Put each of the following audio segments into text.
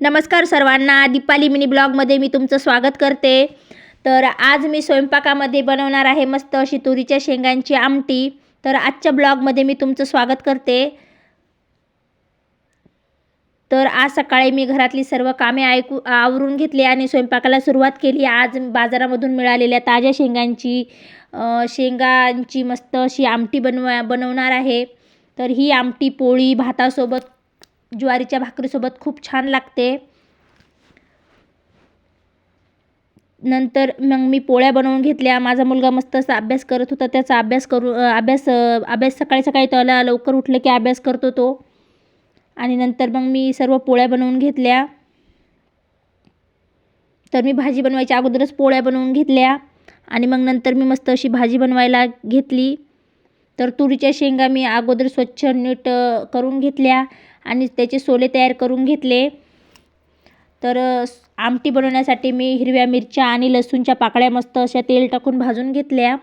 नमस्कार सर्वांना. दीपाली मिनी ब्लॉगमध्ये मी तुमचं स्वागत करते. तर आज मी स्वयंपाकामध्ये बनवणार आहे मस्त अशी तुरीच्या शेंगांची आमटी. तर आजच्या ब्लॉगमध्ये मी तुमचं स्वागत करते. तर आज सकाळी मी घरातली सर्व कामे ऐकू आवरून घेतली आणि स्वयंपाकाला सुरुवात केली. आज बाजारामधून मिळालेल्या ताज्या शेंगांची शेंगांची मस्त अशी आमटी बनवा बनवणार आहे. तर ही आमटी पोळी भातासोबत ज्वारीच्या भाकरीसोबत खूप छान लागते. नंतर मग मी पोळ्या बनवून घेतल्या. माझा मुलगा मस्त असा अभ्यास करत होता. त्याचा अभ्यास करू अभ्यास अभ्यास सकाळी सकाळी त्याला लवकर उठलं की अभ्यास करतो तो. आणि नंतर मग मी सर्व पोळ्या बनवून घेतल्या. तर मी भाजी बनवायच्या अगोदरच पोळ्या बनवून घेतल्या. आणि मग नंतर मी मस्त अशी भाजी बनवायला घेतली. तर तुरीच्या शेंगा मी अगोदर स्वच्छ नीट करून घेतल्या. आणि त्याचे सोले तयार करून घेतले. तर आमटी बनवण्यासाठी मी हिरव्या मिरच्या आणि लसूणच्या पाकळ्या मस्त अशा तेल टाकून भाजून घेतल्या.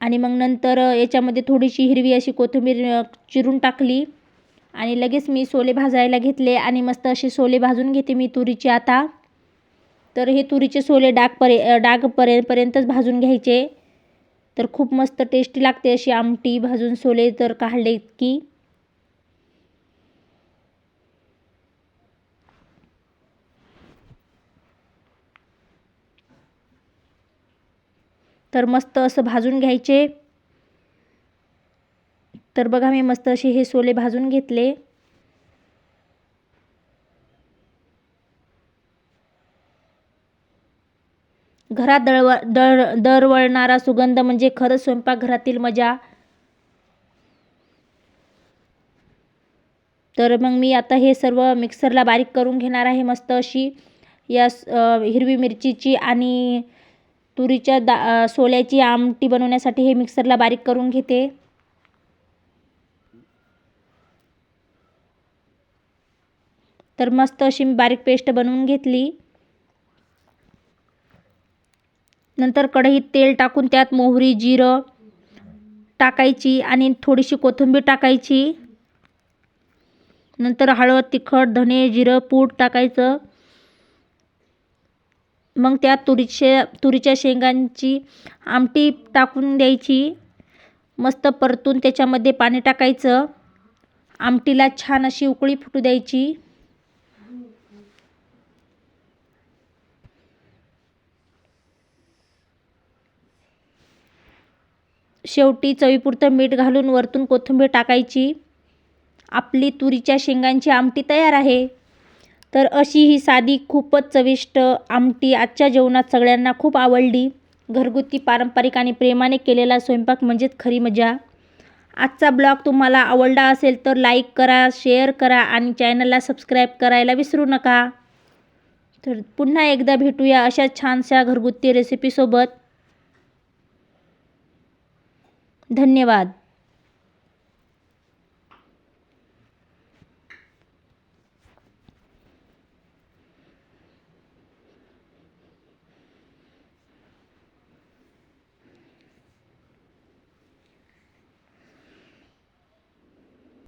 आणि मग नंतर याच्यामध्ये थोडीशी हिरवी अशी कोथिंबीर चिरून टाकली. आणि लगेच मी सोले भाजायला घेतले आणि मस्त असे सोले भाजून घेते मी तुरीचे आता. तर हे तुरीचे सोले डागपर्य अ, भाजून घ्यायचे. तर खूप मस्त टेस्टी लागते अशी आमटी भाजून सोले तर काढले की. तर मस्त असं भाजून घ्यायचे. तर बघा मी मस्त असे हे सोले भाजून घेतले. घरात दळव दळ दरवळणारा सुगंध म्हणजे खरंच स्वयंपाकघरातील मजा. तर मग मी आता हे सर्व मिक्सरला बारीक करून घेणार आहे मस्त अशी. या हिरवी मिरचीची आणि तुरीच्या दा सोल्याची आमटी बनवण्यासाठी हे मिक्सरला बारीक करून घेते. तर मस्त अशी मी बारीक पेस्ट बनवून घेतली. नंतर कढईत तेल टाकून त्यात मोहरी जिरं टाकायची आणि थोडीशी कोथिंबीर टाकायची. नंतर हळद तिखट धने जिरं पूड टाकायचं. मग त्यात तुरीचे तुरीच्या शेंगांची आमटी टाकून द्यायची. मस्त परतून त्याच्यामध्ये पाणी टाकायचं. आमटीला छान अशी उकळी फुटू द्यायची. शेवटी चवीपुरतं मीठ घालून वरतून कोथिंबीर टाकायची. आपली तुरीच्या शेंगांची आमटी तयार आहे. तर अशी ही साधी खूपच चविष्ट आमटी आजच्या जेवणात सगळ्यांना खूप आवडली. घरगुती पारंपरिक आणि प्रेमाने केलेला स्वयंपाक म्हणजेच खरी मजा. आजचा ब्लॉग तुम्हाला आवडला असेल तर लाईक करा शेअर करा आणि चॅनलला सबस्क्राईब करायला विसरू नका. तर पुन्हा एकदा भेटूया अशा छानशा घरगुती रेसिपीसोबत. धन्यवाद.